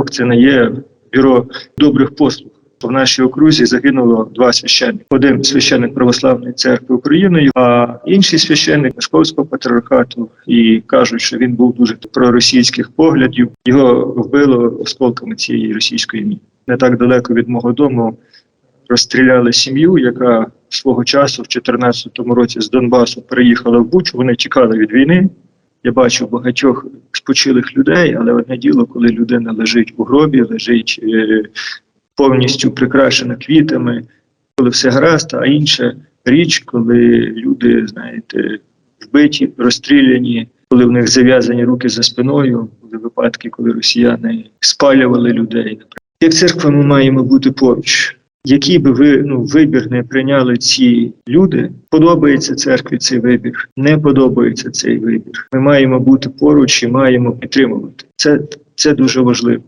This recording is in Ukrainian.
ОК це не є бюро добрих послуг. В нашій окрузі загинуло два священники. Один священник Православної церкви України, а інший священник Московського патріархату. І кажуть, що він був дуже проросійських поглядів. Його вбило осколками цієї російської міни. Не так далеко від мого дому розстріляли сім'ю, яка свого часу в 2014 році з Донбасу переїхала в Бучу. Вони тікали від війни. Я бачив багатьох спочилих людей, але одне діло, коли людина лежить у гробі, лежить е, повністю прикрашена квітами, коли все гаразд, а інша річ, коли люди, знаєте, вбиті, розстріляні, коли в них зав'язані руки за спиною, були випадки, коли росіяни спалювали людей. Як церква ми маємо бути поруч. Який би ви ну вибір не прийняли ці люди, подобається церкві цей вибір, не подобається цей вибір. Ми маємо бути поруч і маємо підтримувати. Це, це дуже важливо.